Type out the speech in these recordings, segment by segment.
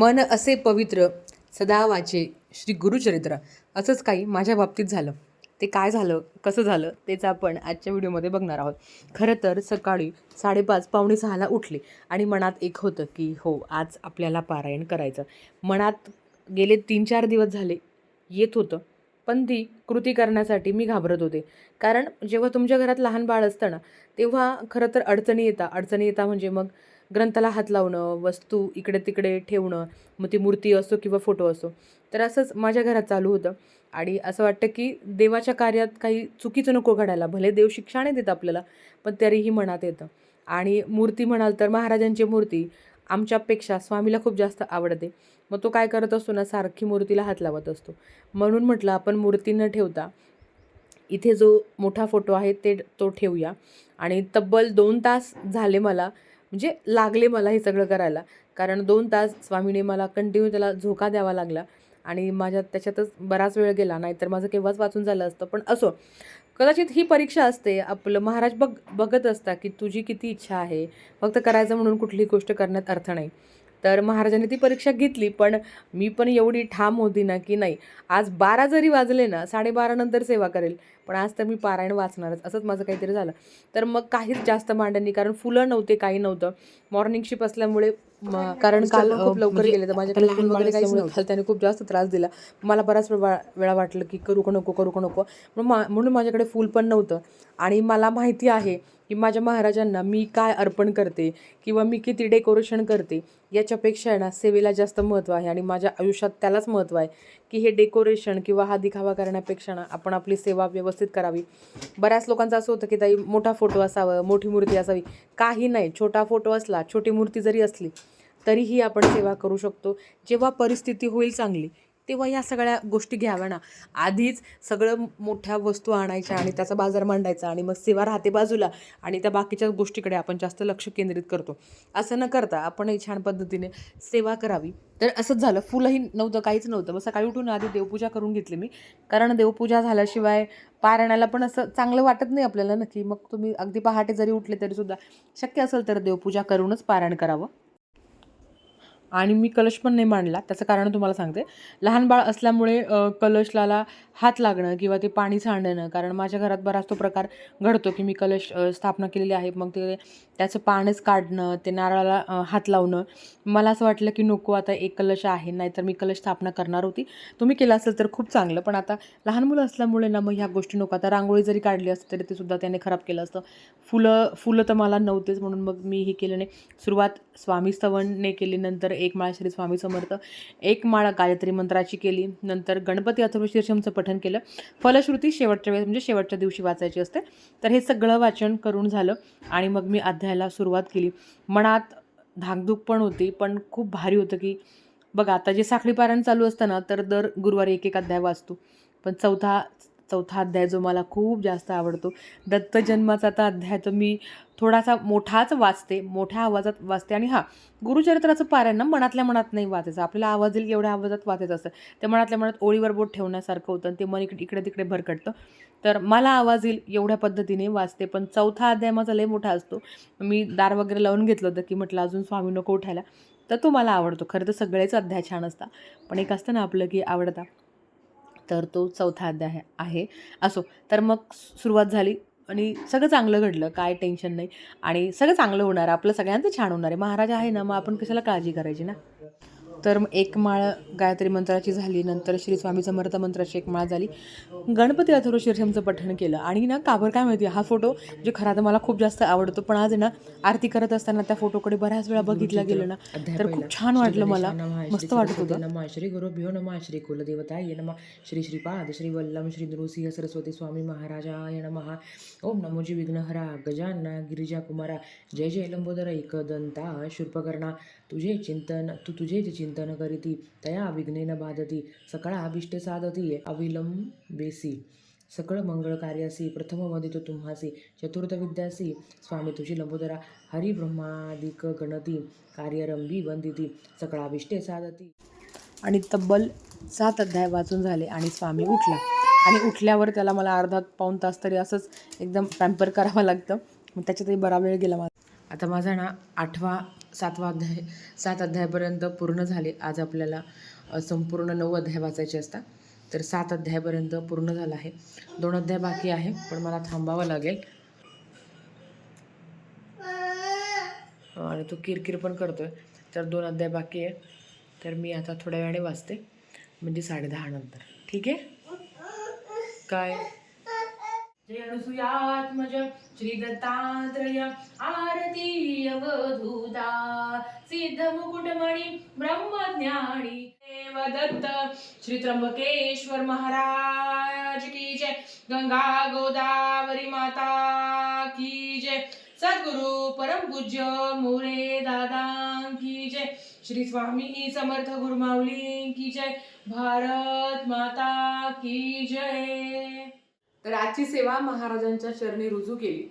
मन असे पवित्र सदा वाचे श्री गुरुचरित्र. असंच काही माझ्या बाबतीत झालं. ते काय झालं कसं झालं तेच आपण आजच्या व्हिडिओमध्ये बघणार आहोत. खरं तर सकाळी साडेपाच पावणे सहाला उठले आणि मनात एक होतं की हो आज आपल्याला पारायण करायचं. मनात गेले तीन चार दिवस झाले येत होतं. पण ती कृती करण्यासाठी मी घाबरत होते. कारण जेव्हा तुमच्या घरात लहान बाळ असतं ना तेव्हा खरं तर अडचणी येतात. अडचणी येता म्हणजे मग ग्रंथाला हात लावणं वस्तू इकडे तिकडे ठेवणं मग ती मूर्ती असो किंवा फोटो असो. तर असंच माझ्या घरात चालू होतं. आणि असं वाटतं की देवाच्या कार्यात काही चुकीचं नको घडायला. भले देव शिक्षा नाही देत आपल्याला पण तरीही मनात येतं. आणि मूर्ती म्हणाल तर महाराजांची मूर्ती आमच्यापेक्षा स्वामीला खूप जास्त आवडते. मग तो काय करत असतो ना सारखी मूर्तीला हात लावत असतो. म्हणून म्हटलं आपण मूर्ती न ठेवता इथे जो मोठा फोटो आहे ते तो ठेवूया. आणि तब्बल दोन तास झाले मला म्हणजे लागले मला हे सगळं करायला. कारण दोन तास स्वामीने मला कंटिन्यू त्याला झोका द्यावा लागला. आणि माझ्या त्याच्यातच बराच वेळ गेला. नाहीतर माझं केव्हाच वाचून झालं असतं. पण असो कदाचित ही परीक्षा असते. आपलं महाराज बघ बघत असता की तुझी किती इच्छा आहे. फक्त करायचं म्हणून कुठलीही गोष्ट करण्यात अर्थ नाही. तर महाराजांनी ती परीक्षा घेतली पण मी पण एवढी ठाम होती ना की नाही आज बारा जरी वाजले ना साडेबारा नंतर सेवा करेल पण आज तर मी पारायण वाचणारच असंच माझं काहीतरी झालं. तर मग काहीच जास्त मांडणी कारण फुलं नव्हते काही नव्हतं. मॉर्निंग शिप असल्यामुळे कारण काल खूप लवकर गेले तर माझ्याकडे फुल वगैरे काहीच नव्हतं त्याने खूप जास्त त्रास दिला. मला बराच वेळा वेळा वाटलं की करू का नको करू का नको. म्हणून मा- म्हणून माझ्याकडे फुल पण नव्हतं. आणि मला माहिती आहे की माझ्या महाराजांना मी काय अर्पण करते किंवा मी किती डेकोरेशन करते याच्यापेक्षा आहे ना सेवेला जास्त महत्त्व आहे आणि माझ्या आयुष्यात त्यालाच महत्त्व आहे की हे डेकोरेशन किंवा हा दिखावा करण्यापेक्षा ना आपण आपली सेवा व्यवस्थित करावी. बऱ्याच लोकांचं असं होतं की ताई मोठा फोटो असावं मोठी मूर्ती असावी. काही नाही छोटा फोटो असला छोटी मूर्ती जरी असली तरीही आपण सेवा करू शकतो. जेव्हा परिस्थिती होईल चांगली तेव्हा या सगळ्या गोष्टी घ्याव्या ना. आधीच सगळं मोठ्या वस्तू आणायच्या आणि त्याचा बाजार मांडायचा आणि मग सेवा राहते बाजूला आणि त्या बाकीच्या गोष्टीकडे आपण जास्त लक्ष केंद्रित करतो. असं न करता आपणही छान पद्धतीने सेवा करावी. तर असंच झालं. फुलंही नव्हतं काहीच नव्हतं. मग सकाळी उठून आधी देवपूजा करून घेतली मी. कारण देवपूजा झाल्याशिवाय पारायणाला पण असं चांगलं वाटत नाही आपल्याला नक्की. मग तुम्ही अगदी पहाटे जरी उठले तरीसुद्धा शक्य असेल तर देवपूजा करूनच पारायण करावं. आणि मी कलश पण नाही मांडला त्याचं कारण तुम्हाला सांगते. लहान बाळ असल्यामुळे कलशलाला कलशला हात लागणं किंवा ते पाणी सांडणं कारण माझ्या घरात बराच तो प्रकार घडतो की मी कलश स्थापना केलेली आहे मग ते त्याचं पाणीच काढणं ते नारळाला हात लावणं. मला असं वाटलं की नको आता एक कलश आहे नाहीतर मी कलश स्थापना करणार होती. तुम्ही केलं असेल तर खूप चांगलं पण आता लहान मुलं असल्यामुळे ना मग ह्या गोष्टी नको. आता रांगोळी जरी काढली असती तरी ते सुद्धा त्याने खराब केलं असतं. फुलं फुलं तर मला नव्हतेच म्हणून मग मी हे केलं नाही. सुरुवात स्वामी स्तवनने केली नंतर एक माळा श्री स्वामी समर्थ एक माळा गायत्री मंत्राची केली नंतर गणपती अथर्व शीर्षमचं पठण केलं. फलश्रुती शेवटच्या वेळेस म्हणजे शेवटच्या दिवशी वाचायची असते. तर हे सगळं वाचन करून झालं आणि मग मी अध्यायाला सुरुवात केली. मनात धाकधूक पण होती पण खूप भारी होतं की बघा आता जे साखळी पारायण चालू असतं ना तर दर गुरुवारी एक एक अध्याय वाचतो. पण चौथा चौथा अध्याय जो मला खूप जास्त आवडतो. दत्त जन्माचा अध्याय तर मी थोडासा मोठाच वाचते मोठ्या आवाजात वाचते. आणि हां गुरुचरित्राचं पारायण ना मनातल्या मनात नाही वाचायचं. आपल्याला आवाज येईल एवढ्या आवाजात वाचायचं असतं. ते मनातल्या मनात ओळीवर बोट ठेवण्यासारखं होतं आणि ते मन इकडे इकडे तिकडे भरकटतं. तर मला आवाज येईल एवढ्या पद्धतीने वाचते. पण चौथा अध्याय माझा लय मोठा असतो. मी दार वगैरे लावून घेतलं होतं की म्हटलं अजून स्वामी नको उठायला. तर तो मला आवडतो. खरं तर सगळेच अध्याय छान असतात. पण एक असतं ना आपलं की आवडता. तर तो चौथा अध्याय आहे. असो तर मग सुरुवात झाली आणि सगळं चांगलं घडलं काय टेन्शन नाही. आणि सगळं चांगलं होणार आपलं सगळ्यांचं छान होणार आहे. महाराज आहे ना मग आपण कशाला काळजी करायची ना? तर मग एक माळ गायत्री मंत्राची झाली नंतर श्री स्वामी समर्थ मंत्राची एक माळ झाली. गणपती अथर्व शीर्षमचं पठण केलं. आणि ना काबर काय माहिती हा फोटो जे खरा तर मला खूप जास्त आवडतो पण आज ना आरती करत असताना त्या फोटोकडे बऱ्याच वेळा बघितलं गेलं ना तर खूप छान वाटलं मला. मस्त वाटत होतं. नमः श्री गुरुभ्यो नमः श्री कुलदेवताय नमः श्री श्रीपाद श्री वल्लम श्री नृसिंह सरस्वती स्वामी महाराजाय नमः। ओम नमोजी विघ्नहरा गजानना गिरिजा कुमारा जय जय लंबोदर एकदंता शूर्पकर्णा तुझे चिंतन तू तुझेच चिंतन करीती तया विघ्नेन बाधती सकळा अभिष्टे साधती अविलंबेसी. सकळ मंगळ कार्यासी प्रथम वदितो तुम्हासी चतुर्थ विद्यासी. स्वामी तुझी लंबोदरा हरी ब्रह्मादिक गणती कार्यरंभी वंदिती सकळाभिष्टे साधती. आणि तब्बल सात अध्याय वाचून झाले आणि स्वामी उठला. आणि उठल्यावर त्याला मला अर्धा पाऊण तास तरी असंच एकदम पॅम्पर करावं लागतं. मग त्याच्यातही बरा वेळ गेला माझा आता माझा ना आठवा सातवा अध्याय सात अध्यायापर्यंत पूर्ण झाले. आज आपल्याला संपूर्ण नऊ अध्याय वाचायचे असतात. तर सात अध्यायापर्यंत पूर्ण झाला आहे. दोन अध्याय बाकी आहे पण मला थांबावं लागेल. आणि तो किरकिर पण करतोय. तर दोन अध्याय बाकी आहे. तर मी आता थोड्या वेळाने वाचते. म्हणजे साडेदहा नंतर. ठीक आहे? काय? जय अनुसुयात्मज श्री दत्तात्रय आरती अवधूता। सिद्ध मुकुटमणि ब्रह्मज्ञानी देव दत्त श्री त्र्यंबकेश्वर महाराज की जय। गंगा गोदावरी माता की जय। सद्गुरु परम पूज्य मोरे दादा की जय। श्री स्वामी समर्थ गुरुमाऊली की जय। भारत माता की जय। तर आजची सेवा महाराजांच्या चरणी रुजू केली.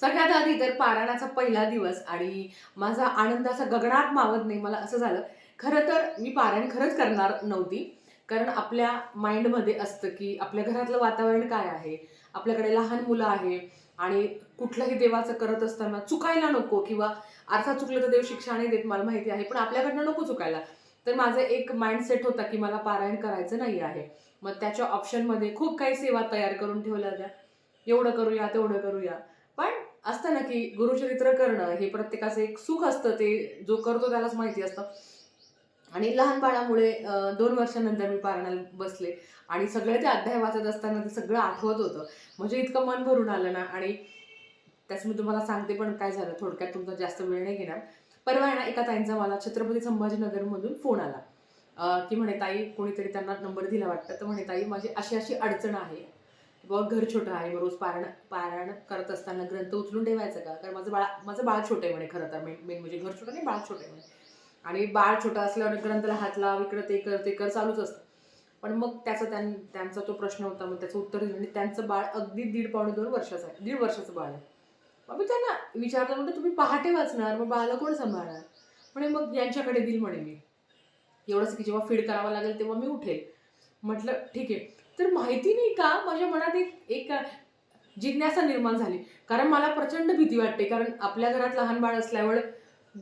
सगळ्यात आधी तर पारायणाचा पहिला दिवस आणि माझा आनंद असा गगनात मावत नाही मला असं झालं खरं तर मी पारायण खरंच करणार नव्हती. कारण आपल्या माइंडमध्ये असतं की आपल्या घरातलं वातावरण काय आहे आपल्याकडे लहान मुलं आहे आणि कुठलंही देवाचं करत असताना चुकायला नको किंवा अर्थात चुकलं तर देव शिक्षा नाही देत मला माहिती आहे पण आपल्याकडनं नको चुकायला. तर माझं एक माइंडसेट होता की मला पारायण करायचं नाही आहे. मग त्याच्या ऑप्शनमध्ये खूप काही सेवा तयार करून ठेवल्या होत्या. एवढं करूया तेवढं करूया. पण असतं ना की गुरुचरित्र करणं हे प्रत्येकाचं एक सुख असतं ते जो करतो त्यालाच माहिती असतं. आणि लहान बाळामुळे दोन वर्षानंतर मी पारणाला बसले. आणि सगळे ते अध्याय वाचत असताना ते सगळं आठवत होतं. म्हणजे इतकं मन भरून आलं ना. आणि त्याच मी तुम्हाला सांगते पण काय झालं थोडक्यात तुमचा जास्त वेळ नाही घेणार. परवा आहे ना एका ताईंचा मला छत्रपती संभाजीनगरमधून फोन आला. की म्हणे ताई कोणीतरी त्यांना नंबर दिला वाटतं. तर म्हणे ताई माझी अशी अशी अडचण आहे बाबा घर छोटं आहे रोज पारायण पारायण करत असताना ग्रंथ उचलून ठेवायचं का? कारण माझं बाळ माझं बाळ छोटं आहे म्हणे खरं तर मेन मेन म्हणजे घर छोटं नाही बाळ छोटं आहे म्हणे. आणि बाळ छोटं असल्यावर ग्रंथाला हात लाव इकडं ते कर ते कर चालूच असतं. पण मग त्याचा त्यां त्यांचा तो प्रश्न होता मग त्याचं उत्तर दिलं. आणि त्यांचं बाळ अगदी दीड पावणे दोन वर्षाचं आहे दीड वर्षाचं बाळ आहे. मग मी त्यांना विचारलं म्हणलं तुम्ही पहाटे वाचणार मग बाळाला कोण सांभाळणार? म्हणे मग यांच्याकडे दिल म्हणे मी. एवढंच की जेव्हा फीड करावं लागेल तेव्हा मी उठेल. म्हटलं ठीक आहे. तर माहिती नाही का माझ्या मनात एक एक जिज्ञासा निर्माण झाली. कारण मला प्रचंड भीती वाटते कारण आपल्या घरात लहान बाळ असल्यावर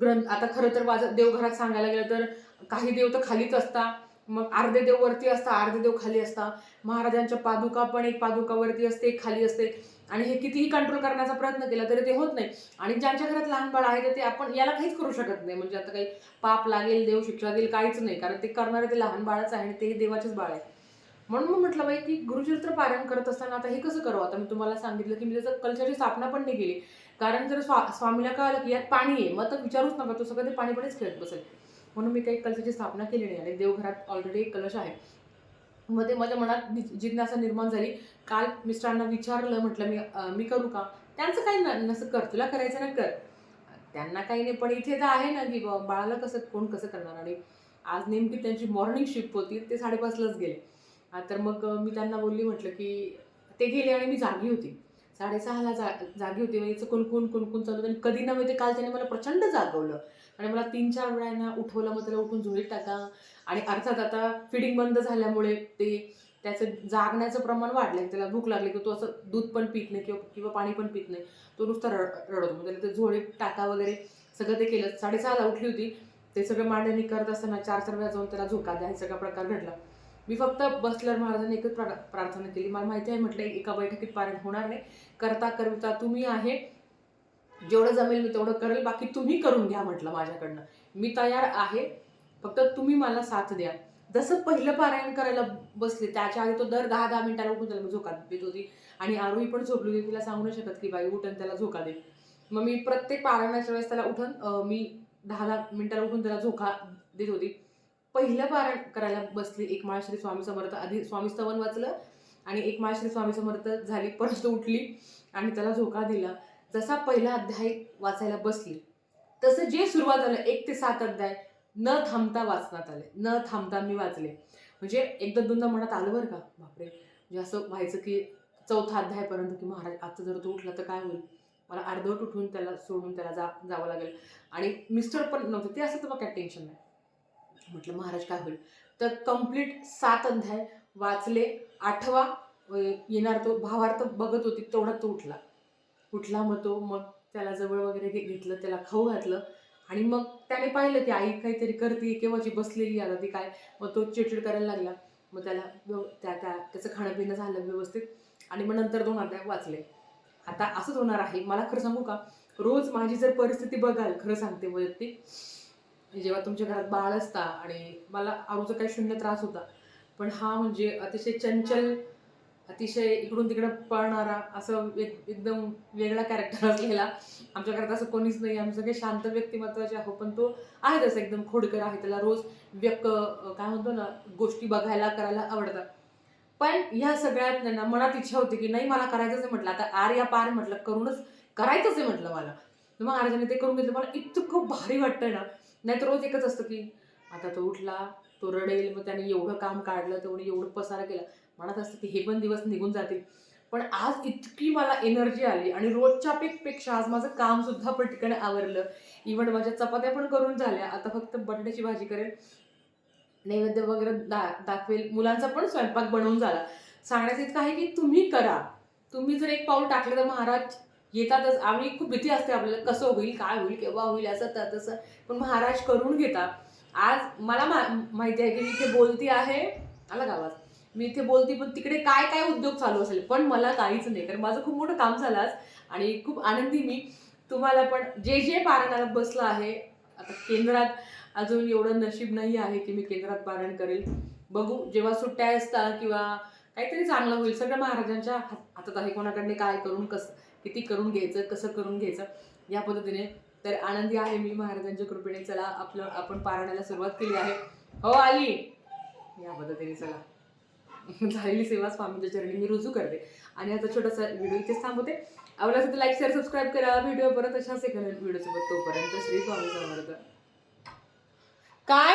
ग्रंथ आता खरं तर माझं देवघरात सांगायला गेलं तर काही देव तर खालीच असता. मग अर्धे देव वरती असता अर्धे देव खाली असता. महाराजांच्या पादुका पण एक पादुका वरती असते एक खाली असते. आणि हे कितीही कंट्रोल करण्याचा प्रयत्न केला तरी ते होत नाही. आणि ज्यांच्या घरात लहान बाळ आहे ते आपण याला काहीच करू शकत नाही. म्हणजे आता काही पाप लागेल देव शिक्षा देईल काहीच नाही. कारण ते करणारे ते लहान बाळच आहे आणि तेही देवाचेच बाळ आहे. म्हणून मग म्हटलं बाई की गुरुचरित्र पारायण करत असताना आता हे कसं करावं? आता मी तुम्हाला सांगितलं की मी त्याचं कल्चरची स्थापना पण नाही केली. कारण जर स्वा स्वामीला कळालं की यात पाणी आहे मग तर विचारूच नका. तो सगळं ते पाणीपणीच खेळत बसेल. म्हणून मी काही कलशाची स्थापना केली नाही. आणि देवघरात ऑलरेडी एक कलश आहे. मग ते माझ्या मनात जिज्ञासा निर्माण झाली. काल मिस्टरांना विचारलं म्हटलं मी मी करू का? त्यांचं काही न- नसं कर तुला करायचं ना कर. त्यांना काही नाही पण इथे तर आहे ना की बाळाला कसं कोण कसं करणार? आणि आज नेमकी त्यांची मॉर्निंग शिफ्ट होती ते साडेपाचलाच गेले. तर मग मी त्यांना बोलली म्हटलं की ते गेले आणि मी जागी होती. साडेसहाला जा जागी होती. म्हणजे कुणकुण कुणकुण चालू आणि कधी नव्हे ते काल त्याने मला प्रचंड जागवलं. आणि मला तीन चार वेळांना उठवलं मग त्याला उठून झोळीत टाका. आणि अर्थात आता फिडिंग बंद झाल्यामुळे ते त्याचं जागण्याचं प्रमाण वाढलं त्याला भूक लागली की तो असं दूध पण पित नाही किंवा किंवा पाणी पण पित नाही. तो नुसता रड रडतो. मग त्याला ते झोळीत टाका वगैरे सगळं ते केलं. साडेसहाला उठली होती. ते सगळं मांडणी करत असताना चार चार वेळा जाऊन त्याला झोका द्या. हे सगळा प्रकार घडला. मी फक्त बसल्यावर महाराजांनी एकच प्रा प्रार्थना केली. मला माहिती आहे म्हटलं एका बैठकीत पारायण होणार नाही. करता करता तुम्ही आहे. जेवढं जमेल मी तेवढं करेल. बाकी तुम्ही करून घ्या म्हटलं माझ्याकडनं. मी तयार आहे. फक्त तुम्ही मला साथ द्या. जसं पहिलं पारायण करायला बसले त्याच्या आधी तो दर दहा दहा मिनिटाला उठून त्याला झोका देत होती. आणि आरोही पण झोपली होती. तिला सांगू नाही शकत की बाई उठून त्याला झोका दे. मग मी प्रत्येक पारायणाच्या वेळेस त्याला उठून मी दहा दहा मिनिटाला उठून त्याला झोका देत होती. पहिलं पारायण करायला बसली एक माळ श्री स्वामी समर्थ. आधी स्वामी स्तवन वाचलं आणि एक माळ श्री स्वामी समर्थ झाली परत उठली आणि त्याला झोका दिला. जसा पहिला अध्याय वाचायला बसली तसं जे सुरुवात झालं एक ते सात अध्याय न थांबता वाचण्यात आले. न थांबता मी वाचले. म्हणजे एकदा दोनदा मनात आलं बरं का? बापरे. म्हणजे असं व्हायचं की चौथा अध्यायपर्यंत की महाराज आता जर तो उठला तर काय होईल? मला अर्धवट उठून त्याला सोडून त्याला जा जावं लागेल. आणि मिस्टर पण नव्हते. ते असं तर मग काय टेन्शन नाही. म्हटलं महाराज काय होईल? तर कंप्लीट सात अध्याय वाचले. आठवा येणार तो भावार्थ बघत होती तेवढा तो उठला. उठला मग तो मग त्याला जवळ वगैरे घेतलं त्याला खाऊ घातलं. आणि मग त्याने पाहिलं की आई काहीतरी करते केव्हाची बसलेली आता ती काय? मग तो चिडचिड करायला लागला. मग त्याला व्यव त्या त्या त्याचं खाणं पिणं झालं व्यवस्थित. आणि मग नंतर दोन अध्याय वाचले. आता असंच होणार आहे. मला खरं सांगू का? रोज माझी जर परिस्थिती बघाल खरं सांगते वैयक्तिक जेव्हा तुमच्या घरात बाळ असता आणि मला आरूचा काही शून्य त्रास होता पण हा म्हणजे अतिशय चंचल अतिशय इकडून तिकडं पळणारा असं एक एकदम वेगळा कॅरेक्टर असलेला. आमच्या घरात असं कोणीच नाही आम्ही सगळे शांत व्यक्तिमत्वाचे आहो पण तो आहे तसं एकदम खोडकर आहे. त्याला रोज व्यक्त काय म्हणतो ना गोष्टी बघायला करायला आवडतात. पण ह्या सगळ्यात ना मनात इच्छा होती की नाही मला करायचंच आहे म्हटलं. आता आर या पार म्हटलं करूनच करायचंच आहे म्हटलं मला. मग महाराजांनी ते करून घेतलं. मला इतकं भारी वाटतंय ना. नाहीतर रोज एकच असतं की आता तो उठला तो रडेल मग त्याने एवढं काम काढलं तेवढं एवढं पसारा केला. म्हणत असतं की हे पण दिवस निघून जातील. पण आज इतकी मला एनर्जी आली आणि रोजच्या पेक्षा आज माझं काम सुद्धा पटकन आवरलं. इव्हन माझ्या चपात्या पण करून झाल्या. आता फक्त बटाट्याची भाजी करेल नैवेद्य वगैरे दा दाखवेल. मुलांचा पण स्वयंपाक बनवून झाला. सांगण्याचं इतकं आहे की तुम्ही करा. तुम्ही जर एक पाऊल टाकलं तर महाराज येतातच. आम्ही खूप भीती असते आपल्याला कसं होईल काय होईल केव्हा होईल असं तर तसं. पण महाराज करून घेता. आज मला मा- माहिती आहे की मी इथे बोलती आहे आला गावात. मी इथे बोलती पण तिकडे काय काय उद्योग चालू असेल? पण मला काहीच नाही. कारण माझं खूप मोठं काम झालं आज आणि खूप आनंदी मी. तुम्हाला पण जे जे पारायणाला बसलं आहे आता केंद्रात अजून एवढं नशीब नाही आहे की मी केंद्रात पारण करेल. बघू जेव्हा सुट्ट्या असतात किंवा काहीतरी चांगलं होईल. सगळं महाराजांच्या हातात आहे. कोणाकडनं काय करून कसं किती करून घ्यायचं कसं करून घ्यायचं या पद्धतीने. तर आनंदी आहे मी महाराजांच्या कृपेने. चला आपलं आपण पारायणाला सुरुवात केली आहे. हो आली या पद्धतीने चला. झालेली सेवा स्वामींच्या चरणी मी रुजू करते. आणि आता छोटासा व्हिडिओ इथेच थांबवते. आवडला असेल तर लाईक शेअर सबस्क्राईब करा. व्हिडिओ परत अशाच एखाद्या व्हिडिओसोबत तोपर्यंत श्री स्वामी समर्थ. काय?